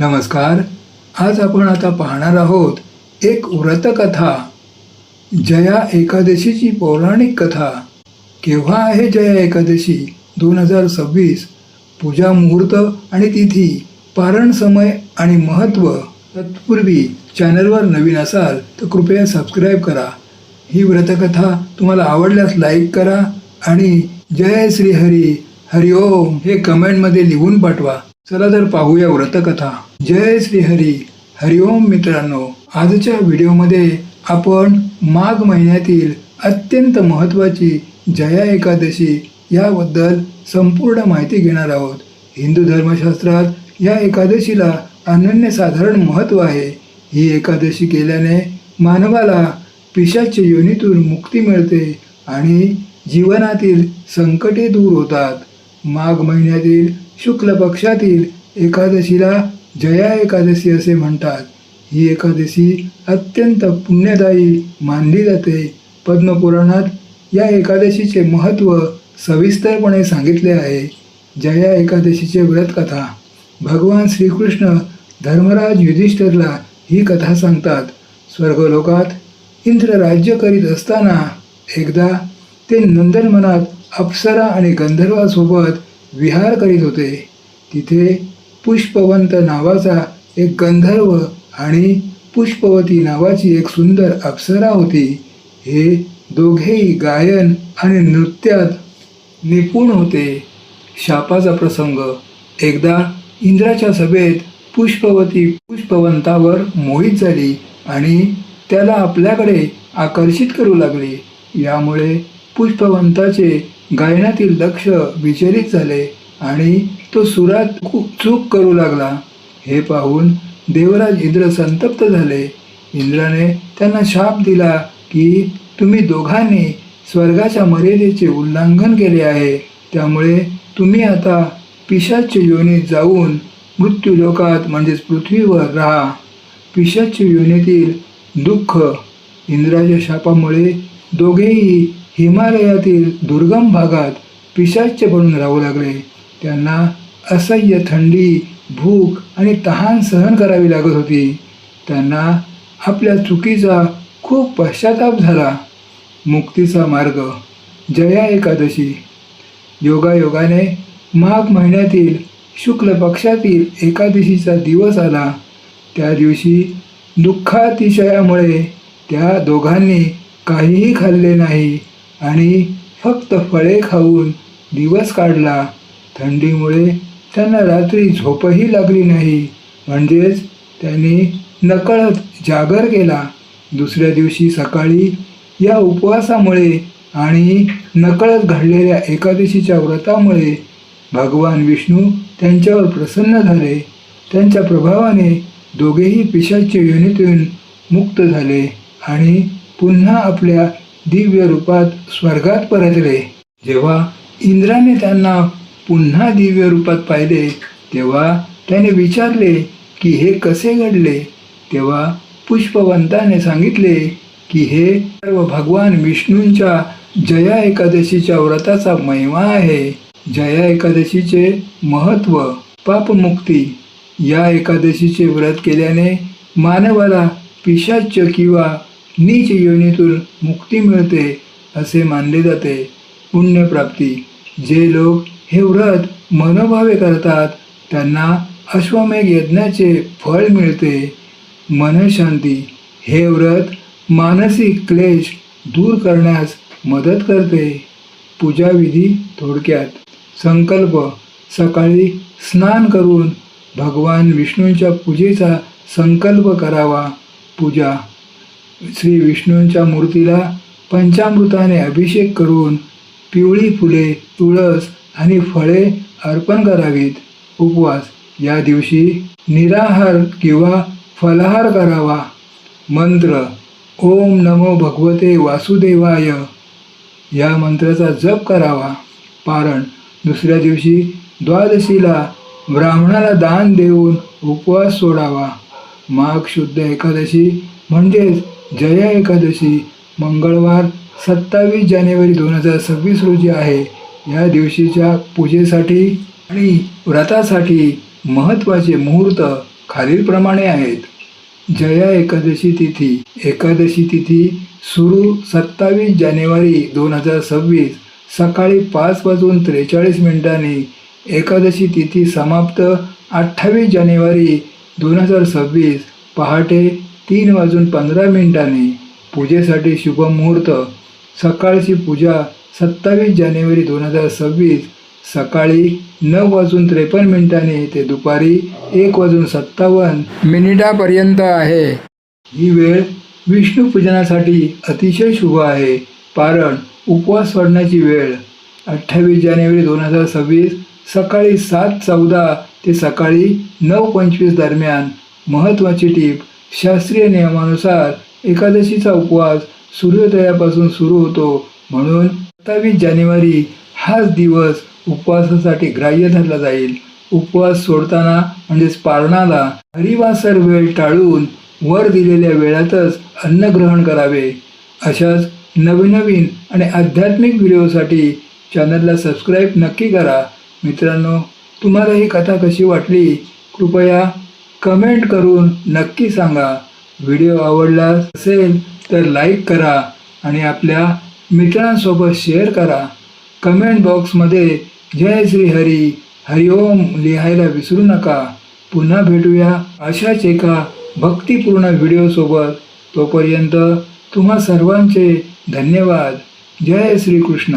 नमस्कार. आज आपण आता पाहणार आहोत एक व्रतकथा. जया एकादशीची पौराणिक कथा. केव्हा आहे जया एकादशी? दोन हजार सव्वीस. पूजा मुहूर्त आणि तिथी पारण समय आणि महत्त्व तत्पूर्वी चॅनलवर नवीन असाल तर कृपया सबस्क्राईब करा. ही व्रतकथा तुम्हाला आवडल्यास लाईक करा आणि जय श्री हरी. हरि ओम हे कमेंटमध्ये लिहून पाठवा. चला तर पाहूया व्रतकथा. जय श्री हरी हरि ओम मित्रांनो. आजच्या व्हिडिओमध्ये आपण माघ महिन्यातील अत्यंत महत्त्वाची जया एकादशी याबद्दल संपूर्ण माहिती घेणार आहोत. हिंदू धर्मशास्त्रात या एकादशीला अनन्यसाधारण महत्त्व आहे. ही एकादशी केल्याने मानवाला पिशाच्या योनीतून मुक्ती मिळते आणि जीवनातील संकटे दूर होतात. माघ महिन्यातील शुक्ल पक्षातील एकादशीला जया एकादशी असे म्हणतात. ही एकादशी अत्यंत पुण्यदायी मानली जाते. पद्मपुराणात या एकादशीचे महत्त्व सविस्तरपणे सांगितले आहे. जया एकादशीचे व्रतकथा. भगवान श्रीकृष्ण धर्मराज युधिष्ठिरला ही कथा सांगतात. स्वर्गलोकात इंद्र राज्य करीत असताना एकदा ते नंदनवनात अप्सरा आणि गंधर्वासोबत विहार करीत होते. तिथे पुष्पवंत नावाचा एक गंधर्व आणि पुष्पवती नावाची एक सुंदर अप्सरा होती. हे दोघेही गायन आणि नृत्यात निपुण होते. शापाचा प्रसंग. एकदा इंद्राच्या सभेत पुष्पवती पुष्पवंतावर मोहित झाली आणि त्याला आपल्याकडे आकर्षित करू लागली. यामुळे पुष्पवंताचे गायनातील लक्ष विचलित झाले आणि तो सुरात खूप चूक करू लागला. हे पाहून देवराज इंद्र संतप्त झाले. इंद्राने त्यांना शाप दिला की तुम्ही दोघांनी स्वर्गाच्या मर्यादेचे उल्लंघन केले आहे. त्यामुळे तुम्ही आता पिशाच्या योनीत जाऊन मृत्यूलोकात म्हणजेच पृथ्वीवर राहा. पिशाच्या योनीतील दुःख इंद्राच्या शापामुळे दोघेही हिमालयातील दुर्गम भागात पिशाच्य बनून राहू लागले. त्यांना असह्य थंडी भूक आणि तहान सहन करावी लागत होती. त्यांना आपल्या चुकीचा खूप पश्चाताप झाला. मुक्तीचा मार्ग जया एकादशी. योगायोगाने माघ महिन्यातील शुक्ल पक्षातील एकादशीचा दिवस आला. त्या दिवशी दुःखातिशयामुळे त्या दोघांनी काहीही खाल्ले नाही. आणि फक्त फळे खाऊन दिवस काढला. थंडीमुळे त्यांना रात्री झोपही लागली नाही. म्हणजेच त्यांनी नकळत जागर केला. दुसऱ्या दिवशी सकाळी या उपवासामुळे आणि नकळत घडलेल्या एकादशीच्या व्रतामुळे भगवान विष्णू त्यांच्यावर प्रसन्न झाले. त्यांच्या प्रभावाने दोघेही पिशाच्या योनीतून मुक्त झाले आणि पुन्हा आपल्या दिव्य रूपात स्वर्गात परतले. जेव्हा इंद्राने त्यांना पुन्हा दिव्य रूपात पाहिले तेव्हा त्याने विचारले की हे कसे घडले? तेव्हा पुष्पवंताने सांगितले की हे सर्व भगवान विष्णूंच्या जया एकादशीच्या व्रताचा महिमा आहे. जया एकादशीचे महत्त्व पापमुक्ती या एकादशीचे व्रत केल्याने मानवाला पिशाच्य किंवा नीच योनीतून मुक्ती मिळते असे मानले जाते. पुण्यप्राप्ती. जे लोक हे व्रत मनोभावे करतात त्यांना अश्वमेघ यज्ञाचे फळ मिळते. मनशांती हे व्रत मानसिक क्लेश दूर करण्यास मदत करते. पूजाविधी थोडक्यात. संकल्प. सकाळी स्नान करून भगवान विष्णूंच्या पूजेचा संकल्प करावा. पूजा श्री विष्णूंच्या मूर्तीला पंचामृताने अभिषेक करून पिवळी फुले तुळस आणि फळे अर्पण करावीत. उपवास. या दिवशी निराहार किंवा फलाहार करावा. मंत्र. ओम नमो भगवते वासुदेवाय. या मंत्राचा जप करावा. पारण. दुसऱ्या दिवशी द्वादशीला ब्राह्मणाला दान देऊन उपवास सोडावा. माघ शुद्ध एकादशी म्हणजेच जया एकादशी मंगळवार सत्तावीस जानेवारी दोन हजार सव्वीस रोजी आहे. या दिवशीच्या पूजेसाठी आणि व्रतासाठी महत्त्वाचे मुहूर्त खालीलप्रमाणे आहेत. जया एकादशी तिथी एकादशी तिथी सुरू सत्तावीस जानेवारी दोन हजार सव्वीस सकाळी पाच वाजून त्रेचाळीस मिनिटांनी. एकादशी तिथी समाप्त अठ्ठावीस जानेवारी दोन हजार सव्वीस पहाटे तीन वाजून पंधरा मिनिटांनी पूजेसाठी शुभ मुहूर्त. सकाळची पूजा सत्तावीस जानेवारी दोन हजार सव्वीस. सकाळी नऊ वाजून त्रेपन्न मिनिटांनी ते दुपारी एक वाजून सत्तावन्न मिनिटापर्यंत आहे. ही वेळ विष्णू पूजनासाठी अतिशय शुभ आहे. कारण उपवास सोडण्याची वेळ अठ्ठावीस जानेवारी दोन हजार सव्वीस सकाळी सात चौदा ते सकाळी नऊ पंचवीस दरम्यान महत्त्वाची टीप शास्त्रीय नियमानुसार एकादशीचा उपवास सूर्योदयापासून सुरू होतो. म्हणून सत्तावीस जानेवारी हाच दिवस उपवासासाठी ग्राह्य धरला जाईल. उपवास सोडताना म्हणजेच पारणाला हरिवासर वेळ टाळून वर दिलेल्या वेळातच अन्न ग्रहण करावे. अशाच नवनवीन आणि आध्यात्मिक व्हिडिओसाठी चॅनलला सबस्क्राईब नक्की करा. मित्रांनो तुम्हाला ही कथा कशी वाटली? कृपया कमेंट करून नक्की सांगा. व्हिडिओ आवडला असेल तर लाईक करा आणि आपल्या मित्रांसोबत शेअर करा. कमेंट बॉक्समध्ये जय श्री हरी हरिओम लिहायला विसरू नका. पुन्हा भेटूया अशाच एका भक्तिपूर्ण व्हिडिओसोबत. तोपर्यंत तुम्हा सर्वांचे धन्यवाद. जय श्रीकृष्ण.